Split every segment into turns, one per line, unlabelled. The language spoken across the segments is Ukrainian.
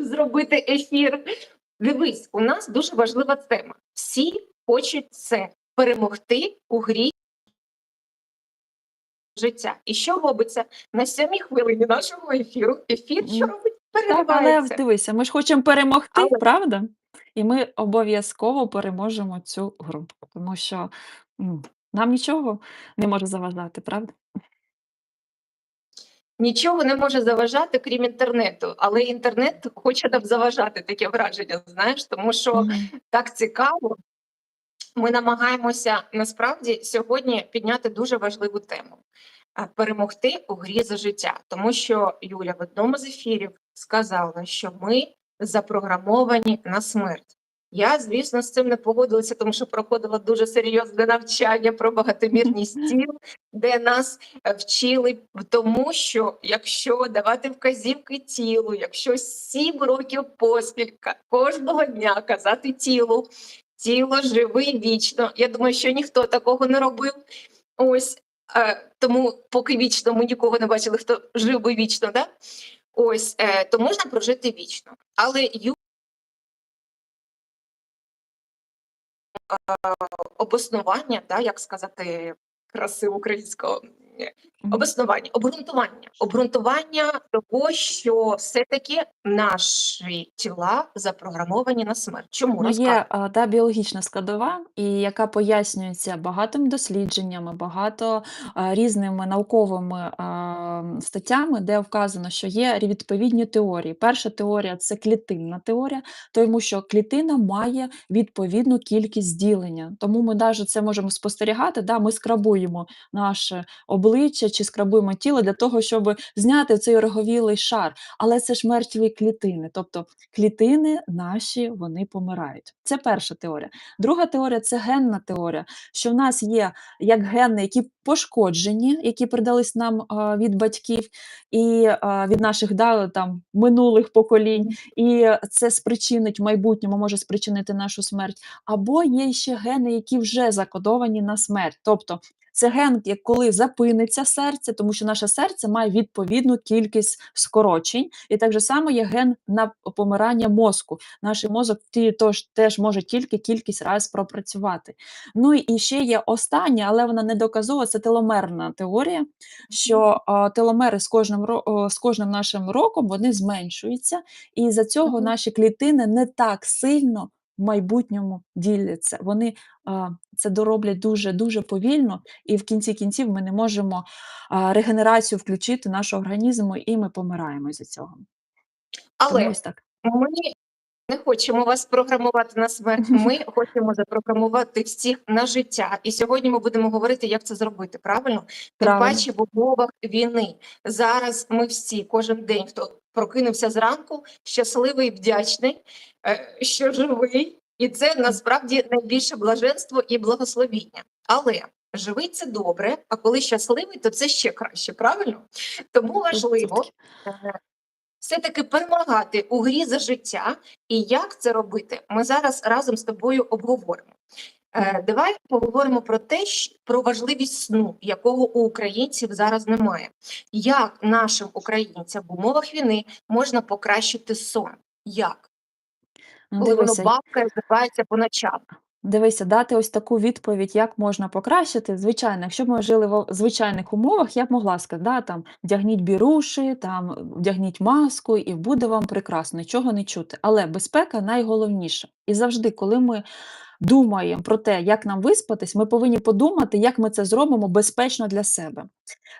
зробити ефір. Дивись, у нас дуже важлива тема. Всі хочуть це перемогти у грі життя. І що робиться на сьомій хвилині нашого ефіру? Ефір що робить?
Так, але дивися, ми ж хочемо перемогти,
Але
правда? І ми обов'язково переможемо цю гру, тому що нам нічого не може заважати, правда?
Нічого не може заважати, крім інтернету. Але інтернет хоче нам заважати таке враження, знаєш, тому що так цікаво. Ми намагаємося насправді сьогодні підняти дуже важливу тему перемогти у грі за життя, тому що Юля в одному з ефірів сказала, що ми запрограмовані на смерть. Я, звісно, з цим не погодилася, тому що проходила дуже серйозне навчання про багатомірний стіл, де нас е, вчили тому, що якщо давати вказівки тілу, якщо сім років поспіль кожного дня казати тілу, тіло живи вічно. Я думаю, що ніхто такого не робив. Ось е, тому, поки вічно ми нікого не бачили, хто жив би вічно, да? Ось е, то можна прожити вічно. Але обоснування, да, як сказати красиво українського. Е, Обоснування, обґрунтування, обґрунтування того, що все-таки наші тіла запрограмовані на смерть. Чому
Ну, є а, та біологічна складова, і яка пояснюється багатими дослідженнями, багато а, різними науковими а, статтями, де вказано, що є відповідні теорії. Перша теорія це клітинна теорія, тому що клітина має відповідну кількість ділення. Тому ми навіть це можемо спостерігати. Да, ми скрабуємо наше обличчя чи скрабуємо тіло для того, щоб зняти цей роговілий шар. Але це ж мертві клітини. Тобто клітини наші вони помирають. Це перша теорія. Друга теорія це генна теорія, що в нас є як гени, які пошкоджені, які передались нам від батьків і від наших да, там, минулих поколінь, і це спричинить в майбутньому, може спричинити нашу смерть. Або є ще гени, які вже закодовані на смерть. Тобто це ген, як коли запиниться серце, тому що наше серце має відповідну кількість скорочень, і так же само є ген на помирання мозку. Наш мозок теж може тільки кількість раз пропрацювати. Ну і ще є остання, але вона не доказова, це теломерна теорія, що теломери з кожним, о, з кожним нашим роком вони зменшуються, і за цього наші клітини не так сильно в майбутньому діляться. Вони а, це дороблять дуже дуже повільно, і в кінці кінців ми не можемо а, регенерацію включити нашого організму, і ми помираємо з цього. Тому
Але
ось так.
ми не хочемо вас програмувати на смерть. Ми хочемо запрограмувати всіх на життя. І сьогодні ми будемо говорити, як це зробити. Правильно? Тим паче в умовах війни. Зараз ми всі, кожен день, хто прокинувся зранку, щасливий, вдячний, е, що живий, і це насправді найбільше блаженство і благословіння. Але живий це добре, а коли щасливий, то це ще краще. Правильно? Тому важливо е, все-таки перемагати у грі за життя. І як це робити, ми зараз разом з тобою обговоримо. Е, давай поговоримо про те, про важливість сну, якого у українців зараз немає. Як нашим українцям в умовах війни можна покращити сон? Як?
Ну,
Коли воно
дивися,
бабкає, збивається по ночам.
Дивися, дати ось таку відповідь, як можна покращити. Звичайно, якщо б ми жили в звичайних умовах, я б могла сказати, да, там вдягніть біруші, там вдягніть маску, і буде вам прекрасно, нічого не чути. Але безпека найголовніше. І завжди, коли ми думаємо про те, як нам виспатись, ми повинні подумати, як ми це зробимо безпечно для себе.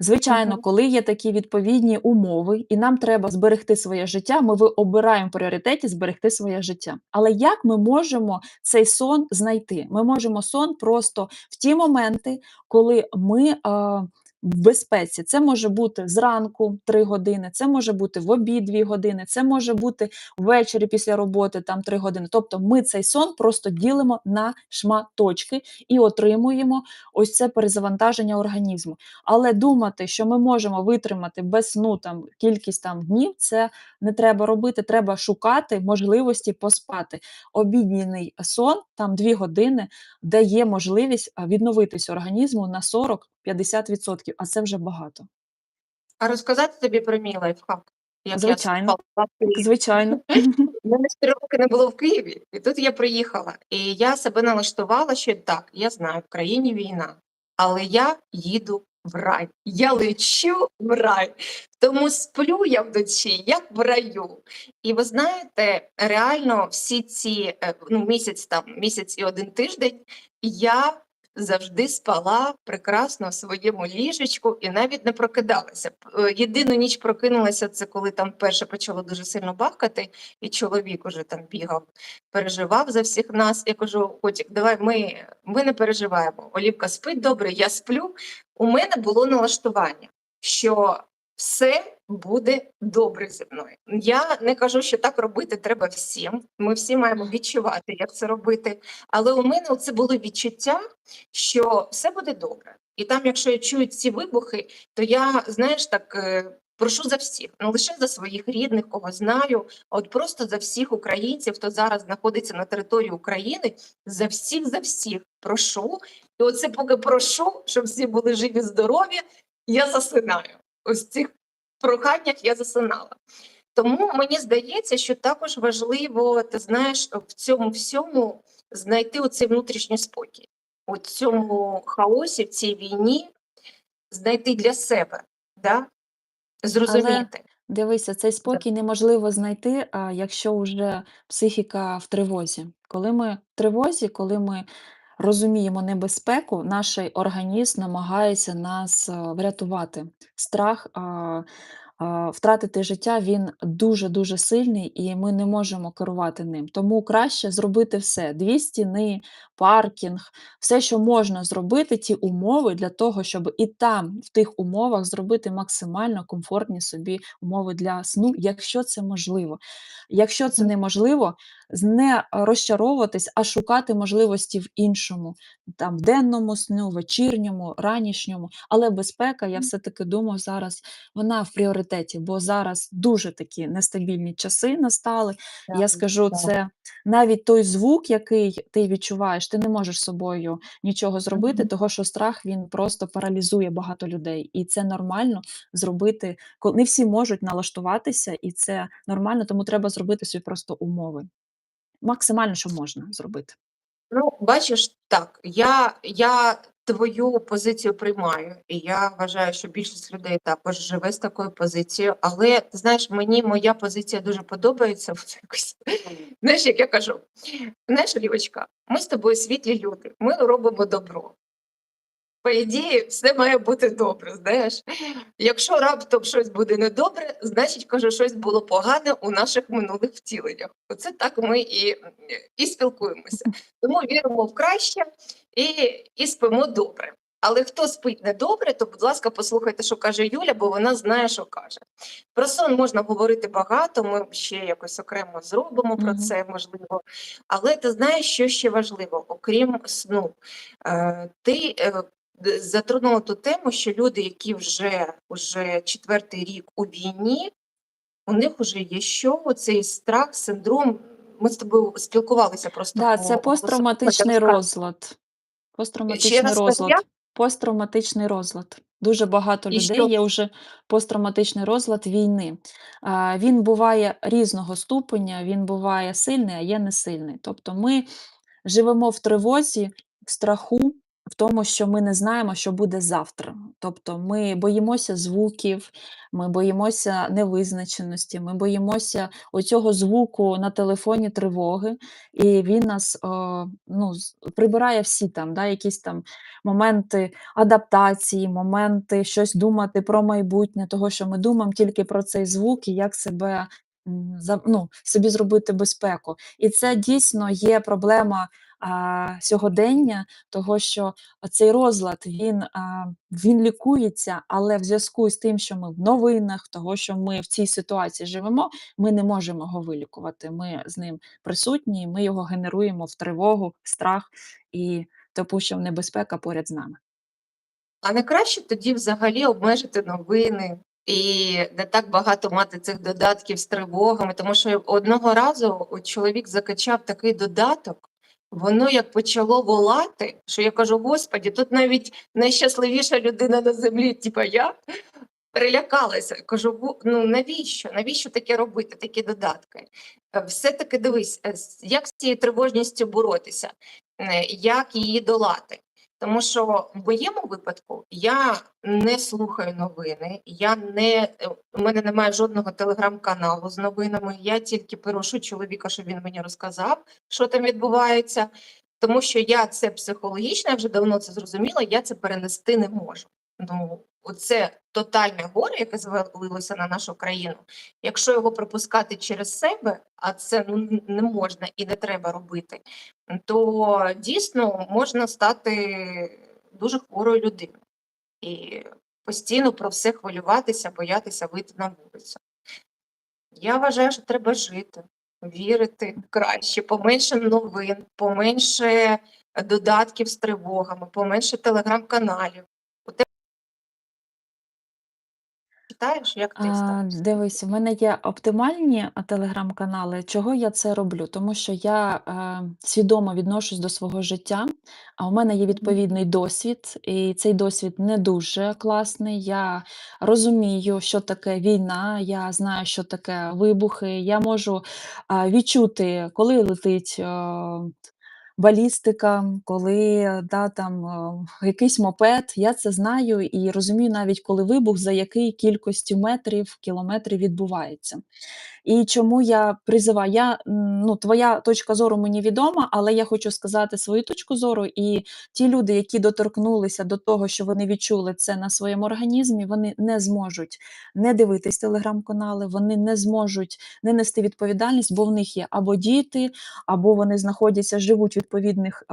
Звичайно, коли є такі відповідні умови, і нам треба зберегти своє життя, ми обираємо в пріоритеті зберегти своє життя. Але як ми можемо цей сон знайти? Ми можемо сон просто в ті моменти, коли ми. А, в безпеці це може бути зранку 3 години, це може бути в обід 2 години, це може бути ввечері після роботи там 3 години. Тобто ми цей сон просто ділимо на шматочки і отримуємо ось це перезавантаження організму. Але думати, що ми можемо витримати без сну там кількість там днів, це не треба робити. Треба шукати можливості поспати. Обідній сон, там 2 години, дає можливість відновитись організму на 40-50%, а це вже багато.
А розказати тобі про мій лайфхак? як
Звичайно.
я в
Звичайно.
У мене 4 роки не було в Києві, і тут я приїхала. І я себе налаштувала, що так, я знаю, в країні війна, але я їду в рай. Я лечу в рай. Тому сплю я вночі, як в раю. І ви знаєте, реально всі ці е, ну, місяць там, місяць і один тиждень я завжди спала прекрасно в своєму ліжечку і навіть не прокидалася. Е, Єдину ніч прокинулася, це коли там перше почало дуже сильно бахкати, і чоловік уже там бігав, переживав за всіх нас. Я кажу: котик, давай ми, ми не переживаємо. Олівка спить добре, я сплю. У мене було налаштування, що все буде добре зі мною. Я не кажу, що так робити треба всім. Ми всі маємо відчувати, як це робити. Але у мене це було відчуття, що все буде добре. І там, якщо я чую ці вибухи, то я, знаєш, так е, прошу за всіх, не лише за своїх рідних, кого знаю, а от просто за всіх українців, хто зараз знаходиться на території України, за всіх, за всіх прошу. І оце поки прошу, щоб всі були живі, здорові, я засинаю. Ось цих проханнях я засинала. Тому мені здається, що також важливо, ти знаєш, в цьому всьому знайти оцей внутрішній спокій. У цьому хаосі, в цій війні знайти для себе, да? зрозуміти.
Дивися, цей спокій неможливо знайти, а, якщо вже психіка в тривозі. Коли ми в тривозі, коли ми розуміємо небезпеку, наш організм намагається нас врятувати. Страх втратити життя він дуже-дуже сильний, і ми не можемо керувати ним. Тому краще зробити все: дві стіни, паркінг, все, що можна зробити, ті умови для того, щоб і там, в тих умовах, зробити максимально комфортні собі умови для сну, якщо це можливо. Якщо це неможливо, не розчаровуватись, а шукати можливості в іншому, там в денному сну, вечірньому, ранішньому. Але безпека, я все-таки думаю, зараз вона в пріоритеті, бо зараз дуже такі нестабільні часи настали. Я скажу,
так.
це навіть той звук, який ти відчуваєш, ти не можеш собою нічого зробити, того що страх він просто паралізує багато людей. І це нормально зробити. коли Не всі можуть налаштуватися, і це нормально, тому треба зробити собі просто умови. Максимально, що можна зробити.
Ну, бачиш, так, я, я твою позицію приймаю, і я вважаю, що більшість людей також живе з такою позицією. Але ти знаєш, мені моя позиція дуже подобається. От якось, Знаєш, як я кажу, знаєш, Лівочка, ми з тобою світлі люди, ми робимо добро. По ідеї, все має бути добре, знаєш. Якщо раптом щось буде недобре, значить, кажу, щось було погане у наших минулих втіленнях. Оце так ми і, і спілкуємося. Тому віримо в краще і, і спимо добре. Але хто спить недобре, то, будь ласка, послухайте, що каже Юля, бо вона знає, що каже. Про сон можна говорити багато, ми ще якось окремо зробимо про це, можливо. Але ти знаєш, що ще важливо, окрім сну, Е, ти е, затронула ту тему, що люди, які вже, вже четвертий рік у війні, у них вже є що оцей страх, синдром. Ми з тобою спілкувалися просто
Да,
по
це посттравматичний розлад. Посттравматичний розлад. Посттравматичний розлад. Дуже багато
І
людей
що?
є вже посттравматичний розлад війни. А, Він буває різного ступеня, він буває сильний, а є не сильний. Тобто ми живемо в тривозі, в страху, в тому, що ми не знаємо, що буде завтра. Тобто ми боїмося звуків, ми боїмося невизначеності, ми боїмося оцього звуку на телефоні тривоги, і він нас е, ну, прибирає всі там, да, якісь там моменти адаптації, моменти щось думати про майбутнє, того, що ми думаємо тільки про цей звук і як себе за- ну, собі зробити безпеку. І це дійсно є проблема а, сьогодення, того що цей розлад він, а, він лікується, але в зв'язку з тим, що ми в новинах, того, що ми в цій ситуації живемо, ми не можемо його вилікувати. Ми з ним присутні, ми його генеруємо в тривогу, в страх і тому, небезпека поряд з нами.
А не краще тоді взагалі обмежити новини і не так багато мати цих додатків з тривогами, тому що одного разу чоловік закачав такий додаток, воно як почало волати, що я кажу: Господі, тут навіть найщасливіша людина на землі, типа я, перелякалася. Кажу: ну навіщо? Навіщо таке робити, такі додатки? Е, Все-таки дивись, е, як з цією тривожністю боротися, Е, як її долати. Тому що в моєму випадку я не слухаю новини, я не е, у мене немає жодного телеграм-каналу з новинами. Я тільки прошу чоловіка, щоб він мені розказав, що там відбувається. Тому що я це психологічно, я вже давно це зрозуміла, я це перенести не можу. Ну, оце тотальне горе, яке звалилося на нашу країну. Якщо його пропускати через себе, а це ну не можна і не треба робити, то дійсно можна стати дуже хворою людиною і постійно про все хвилюватися, боятися вийти на вулицю. Я вважаю, що треба жити, вірити краще, поменше новин, поменше додатків з тривогами, поменше телеграм-каналів. У тебе читаєш, як ти
А,
ставишся?
дивись, в мене є оптимальні телеграм-канали. Чого я це роблю? Тому що я е, свідомо відношусь до свого життя, а у мене є
Мгм.
відповідний досвід, і цей досвід не дуже класний. Я розумію, що таке війна, я знаю, що таке вибухи. Я можу а, відчути, коли летить. е, Балістика, коли да, там е, якийсь мопед, я це знаю і розумію навіть, коли вибух, за який кількістю метрів, кілометрів відбувається. І чому я призиваю, я, ну, твоя точка зору мені відома, але я хочу сказати свою точку зору. І ті люди, які доторкнулися до того, що вони відчули це на своєму організмі, вони не зможуть не дивитись телеграм-канали, вони не зможуть не нести відповідальність, бо в них є або діти, або вони знаходяться, живуть в відповідних.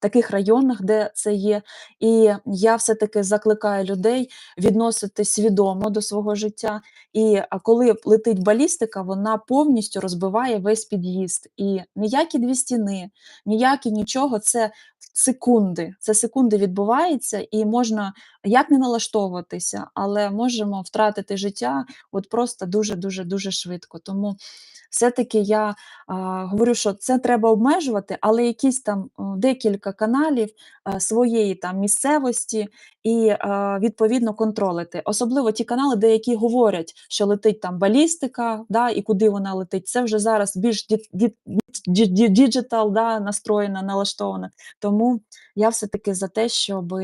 Таких районах, де це є, і я все-таки закликаю людей відносити свідомо до свого життя, і коли летить балістика, вона повністю розбиває весь під'їзд. І ніякі дві стіни, ніякі нічого, це секунди. Це секунди відбувається, і можна як не налаштовуватися, але можемо втратити життя от просто дуже дуже дуже швидко. Тому все-таки я а, говорю, що це треба обмежувати, але якісь там декілька каналів а, своєї там місцевості і а, відповідно контролити. Особливо ті канали, де які говорять, що летить там балістика, да, і куди вона летить. Це вже зараз більш ді- ді- ді- ді- діджитал да, настроєна, налаштована. Тому я все-таки за те, щоб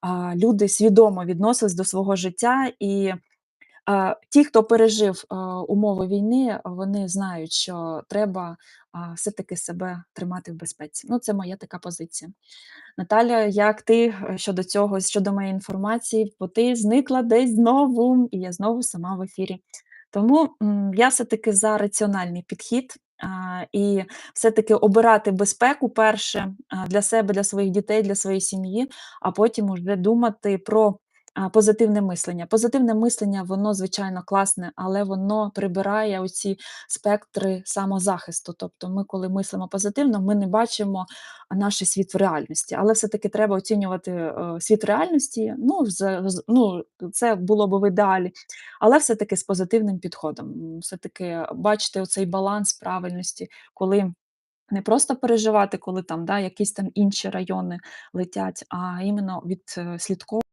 а, люди свідомо відносились до свого життя і. А, ті, хто пережив а, умови війни, вони знають, що треба а, все-таки себе тримати в безпеці. Ну, це моя така позиція. Наталя, як ти е, щодо цього, щодо моєї інформації, бо ти зникла десь знову, і я знову сама в ефірі. Тому я все-таки за раціональний підхід. І все-таки обирати безпеку перше для себе, для своїх дітей, для своєї сім'ї, а потім уже думати про позитивне мислення. Позитивне мислення, воно звичайно класне, але воно прибирає оці спектри самозахисту. Тобто, ми, коли мислимо позитивно, ми не бачимо наш світ в реальності. Але все-таки треба оцінювати е, світ в реальності. Ну, ну, це було б в ідеалі, але все-таки з позитивним підходом. Все-таки бачити оцей баланс правильності, коли. Не просто переживати, коли там да, якісь там інші райони летять, а іменно відслідковувати